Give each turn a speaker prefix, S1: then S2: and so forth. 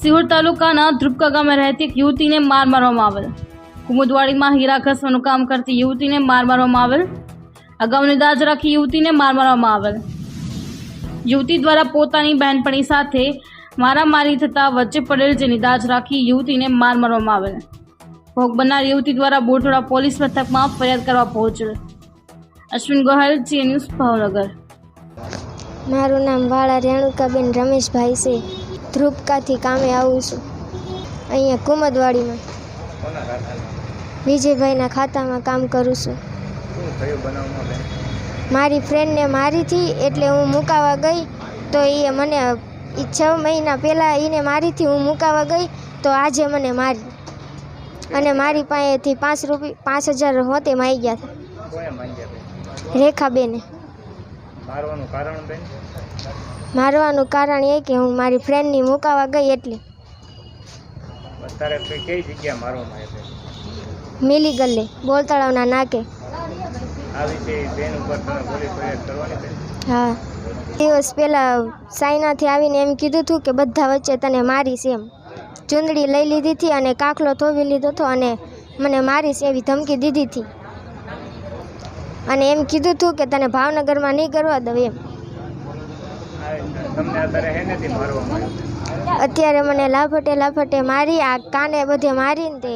S1: સિહોર તાલુકાના ધ્રુપકા ગામે રહેતી એક યુવતીને માર મારવામાં આવેલ. કુમુદવાડીમાં હીરા ઘસવાનું કામ કરતી યુવતીને માર મારવામાં આવેલ. અગાઉની દાજ રાખી યુવતીને માર મારવામાં આવેલ. યુવતી દ્વારા પોતાની બહેનપણી સાથે મારામારી થતા વચ્ચે પડેલ જેની દાજ રાખી યુવતીને માર મારવામાં આવેલ. ભોગ બનનાર યુવતી દ્વારા બોટોડા પોલીસ મથકમાં ફરિયાદ કરવા પહોંચેલ. Ashwin Gohel G news Bhavnagar.
S2: મારું નામ વાળા રેણુકાબેન રમેશભાઈ છે. ધ્રુપકાથી કામે આવું છું. અહીંયા કુમદવાડીમાં. વિજયભાઈના ખાતામાં કામ કરું છું. મારી ફ્રેન્ડને મારીથી એટલે હું મુકાવા ગઈ તો એ મને છ મહિના પહેલાં એને મારીથી હું મુકાવા ગઈ તો આજે મને મારી. અને મારી પાસેથી પાંચ રૂપિયા પાંચ હજાર હોતે માઈ ગયા હતા. રેખાબેને.
S3: મારવાનું કારણ બેન?
S2: મારવાનું કારણ એ કે હું મારી ફ્રેન્ડની મુકાવા ગઈ એટલે.
S3: અત્યારે કઈ જગ્યા મારવામાં આવે
S2: મિલી ગલ્લે બોલ તળાવના નાકે.
S3: આ વિશે બેન ઉપર તમે પોલીસ ફરિયાદ કરવાની બેન?
S2: હા. દિવસ પહેલાં સાયનાથી આવીને એમ કીધું હતું કે બધા વચ્ચે તને મારીશ એમ. ચૂંદડી લઈ લીધી હતી અને કાકલો થોવી લીધો હતો અને મને મારીશ એવી ધમકી દીધી હતી. અને એમ કીધું હતું કે તને ભાવનગરમાં નહીં કરવા દઉં એમ. અત્યારે મને લાફટે લાફટે મારી આ કાને બધે મારીને તે